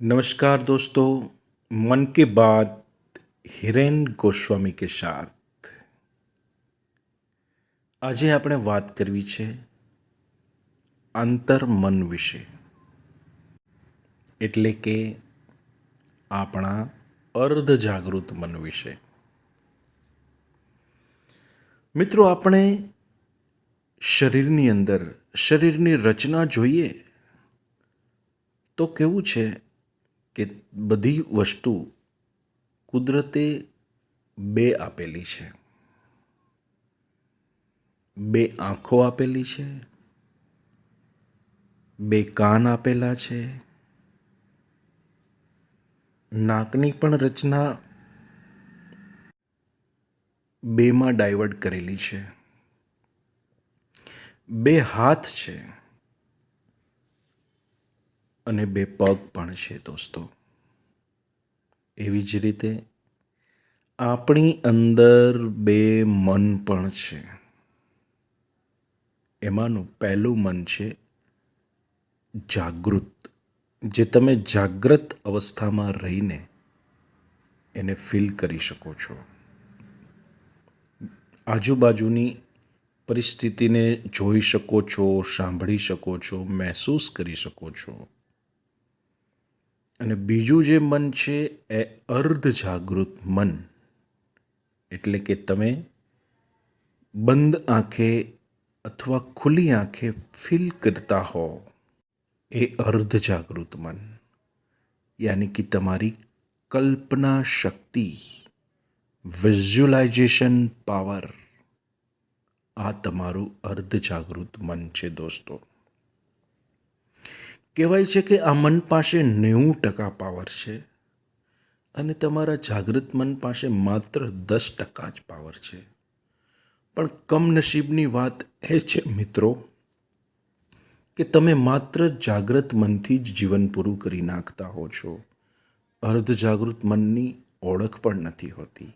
नमस्कार दोस्तों मन की बात હિરેન ગોસ્વામી કે સાથ આજે આપણે વાત કરવી છે આંતર મન વિશે એટલે કે આપણા અર્ધ જાગૃત મન વિશે મિત્રો આપણે શરીરની અંદર શરીરની રચના જોઈએ તો કેવું છે કે બધી વસ્તુ કુદરતે બે આપેલી છે. બે આંખો આપેલી છે. બે કાન આપેલા છે. નાકની પણ રચના બેમાં ડાયવર્ટ કરેલી છે. બે હાથ છે. અને બે પગ પણ છે દોસ્તો. એવી જ રીતે આપણી અંદર બે મન પણ છે. એમાંનું પહેલું મન છે જાગૃત. જે તમે જાગ્રત અવસ્થામાં રહીને એને ફીલ કરી શકો છો. આજુબાજુની પરિસ્થિતિને જોઈ શકો છો, સાંભળી શકો છો, મહેસૂસ કરી શકો છો. અને બીજું જે મન છે એ અર્ધ જાગૃત મન. એટલે કે તમે બંધ આંખે અથવા ખુલ્લી આંખે ફીલ કરતા હો. એ અર્ધ જાગૃત મન. યાની કે તમારી કલ્પના શક્તિ વિઝ્યુલાઇઝેશન પાવર આ તમારું અર્ધ જાગૃત મન છે દોસ્તો. કહેવાય છે કે આ મન પાસે નેવું ટકા પાવર છે અને તમારા જાગૃત મન પાસે માત્ર દસ ટકા જ પાવર છે. પણ કમનસીબની વાત એ છે મિત્રો કે તમે માત્ર જાગૃત મનથી જ જીવન પૂરું કરી નાખતા હો છો. અર્ધ જાગૃત મનની ઓળખ પણ નથી હોતી.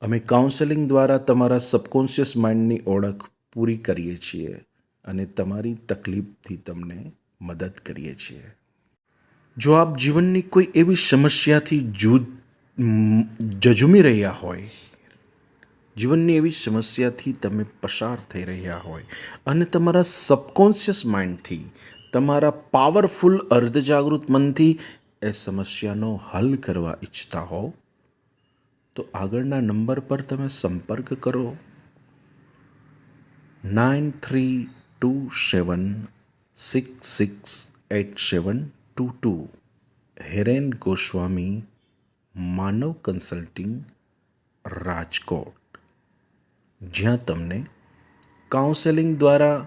અમે કાઉન્સેલિંગ દ્વારા તમારા સબકોન્શિયસ માઇન્ડની ઓળખ પૂરી કરીએ છીએ અને તમારી તકલીફથી તમને મદદ કરીએ છીએ. જો આપ જીવનની કોઈ એવી સમસ્યાથી જૂજ, જજુમી રહ્યા હોય, જીવનની એવી સમસ્યાથી તમે પસાર થઈ રહ્યા હોય અને તમારા સબકોન્શિયસ માઇન્ડથી તમારા પાવરફુલ અર્ધજાગૃત મનથી એ સમસ્યાનો હલ કરવા ઈચ્છતા હો, તો આગળના નંબર પર તમે સંપર્ક કરો. Nine three two seven six six eight seven two two Heren Goswami Manav consulting Rajkot જ્યાં તમને કાઉન્સેલિંગ દ્વારા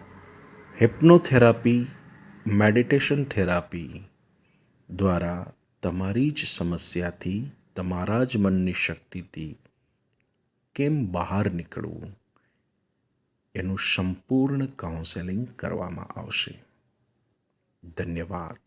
હિપ્નોથેરાપી મેડિટેશન થેરાપી દ્વારા તમારી જ સમસ્યાથી, તમારા જ મનની શક્તિથી કેમ બહાર નીકળવું? એનું સંપૂર્ણ કાઉન્સેલિંગ કરવામાં આવશે. धन्यवाद